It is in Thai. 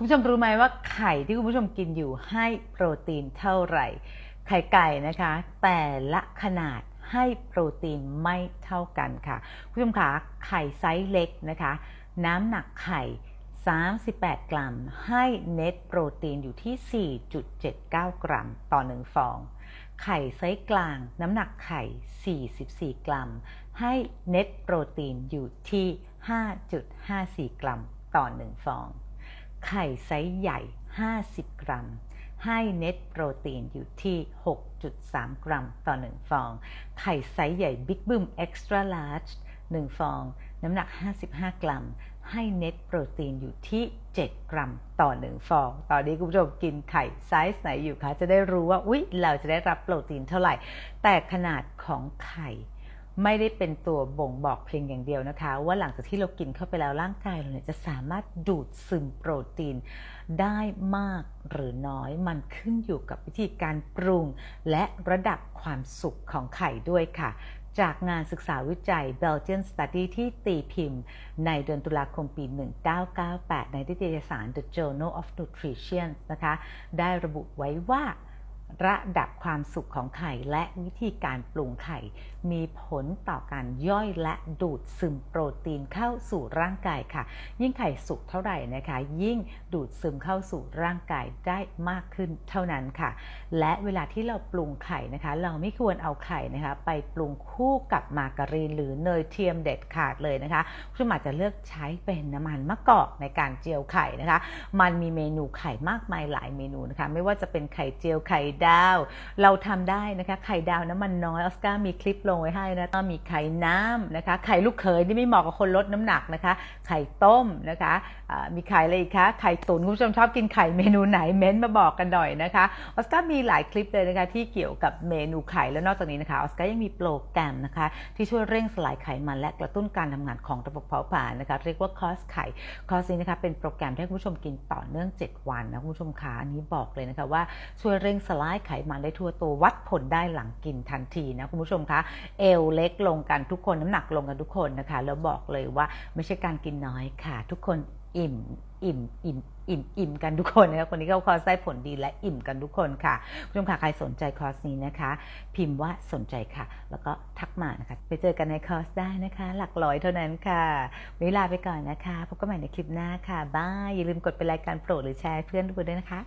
คุณผู้ชมรู้ไหมว่าไข่ที่คุณผู้ชมกินอยู่ให้โปรตีนเท่าไหร่ ไข่ไก่นะคะ แต่ละขนาดให้โปรตีนไม่เท่ากันค่ะ คุณผู้ชมคะไข่ไซส์เล็กนะคะ น้ำหนักไข่ 38 กรัม ให้เน็ตโปรตีนอยู่ที่ 4.79 กรัม ต่อ 1 ฟอง ไข่ไซส์กลาง น้ำหนักไข่ 44 กรัม ให้เน็ตโปรตีนอยู่ที่ 5.54 กรัม ต่อ 1 ฟอง ไข่ไซส์ใหญ่ 50 กรัม ให้เน็ตโปรตีนอยู่ที่ 6.3 กรัมต่อ 1 ฟอง ไข่ไซส์ใหญ่บิ๊กบึ้มเอ็กซ์ตร้าลาร์จ1ฟอง น้ำหนัก 55 กรัม ให้เน็ตโปรตีนอยู่ที่ 7 กรัมต่อ 1 ฟอง ตอนนี้คุณผู้ชมกินไข่ไซส์ไหนอยู่คะ จะได้รู้ว่า อุ๊ย เราจะได้รับโปรตีนเท่าไหร่ แต่ขนาดของไข่ ไม่ได้เป็นตัวบ่งบอกเพียงอย่างเดียวนะคะ ว่าหลังจากที่เรากินเข้าไปแล้วร่างกายเราเนี่ยจะสามารถดูดซึมโปรตีน ได้มากหรือน้อยมันขึ้นอยู่กับวิธีการปรุง และระดับความสุกของไข่ด้วยค่ะ จากงานศึกษาวิจัย Belgian Study ที่ตีพิมพ์ ในเดือนตุลาคมปี 1998 ในนิตยสาร The Journal of Nutrition นะคะ ได้ระบุไว้ว่า ระดับความสุขของไข่และวิธีการปรุงไข่ มีผลต่อการย่อยและดูดซึมโปรตีนเข้าสู่ร่างกายค่ะ ยิ่งไข่สุกเท่าไหร่นะคะ ยิ่งดูดซึมเข้าสู่ร่างกายได้มากขึ้นเท่านั้นค่ะ และเวลาที่เราปรุงไข่นะคะ เราไม่ควรเอาไข่นะคะ ไปปรุงคู่กับมาการีนหรือเนยเทียมเด็ดขาดเลยนะคะคุณอาจจะเลือกใช้เป็นน้ำมันมะกอกในการเจียวไข่นะคะ มันมีเมนูไข่มากมายหลายเมนูนะคะ ไม่ว่าจะเป็นไข่เจียวไข่ดาว เราทำได้นะคะ ไข่ดาวน้ำมันน้อยออสการ์มีคลิปลงไว้ให้นะต้องมีไข่น้ำนะคะ ไข่ลูกเขยนี่ไม่เหมาะกับคนลดน้ำหนักนะคะ ไข่ต้มนะคะมีไข่อะไรอีกคะไข่ตุ๋นคุณผู้ชมชอบกินไข่เมนูไหนเม้นต์มาบอกกันหน่อยนะคะออสการ์มีหลายคลิปเลยนะคะที่เกี่ยวกับเมนูไข่แล้วนอกจากนี้นะคะออสการ์ยังมีโปรแกรมนะคะ ที่ช่วยเร่งสลายไขมันและกระตุ้นการทำงานของระบบเผาผลาญนะคะ เรียกว่าคอสไข่คอสนี้นะคะเป็นโปรแกรมที่คุณผู้ชมกินต่อเนื่อง 7 วันนะคุณผู้ชมคะอันนี้บอกเลยนะคะว่าช่วยเร่งสลายไขมันได้ทั่วตัววัดผลได้หลังกินทันทีนะคุณผู้ชมคะเอวเล็กลงกันทุกคนน้ำหนักลงกันทุกคนนะคะ แล้วบอกเลยว่าไม่ใช่การกินน้อยค่ะ ทุกคนอิ่มอิ่มอิ่มอิ่มอิ่มกันทุกคนนะคะคนนี้ก็คอร์สได้ผลดีและอิ่มกันทุกคนค่ะคุณผู้ชมค่ะใครสนใจคอร์สนี้นะคะ พิมพ์ว่าสนใจค่ะ แล้วก็ทักมานะคะ ไปเจอกันในคอร์สได้นะคะ หลักร้อยเท่านั้นค่ะเวลาไปก่อนนะคะพบกันใหม่ในคลิปหน้าค่ะบายอย่าลืมกดเป็นรายการโปรดหรือแชร์เพื่อนทุกคนด้วยนะคะ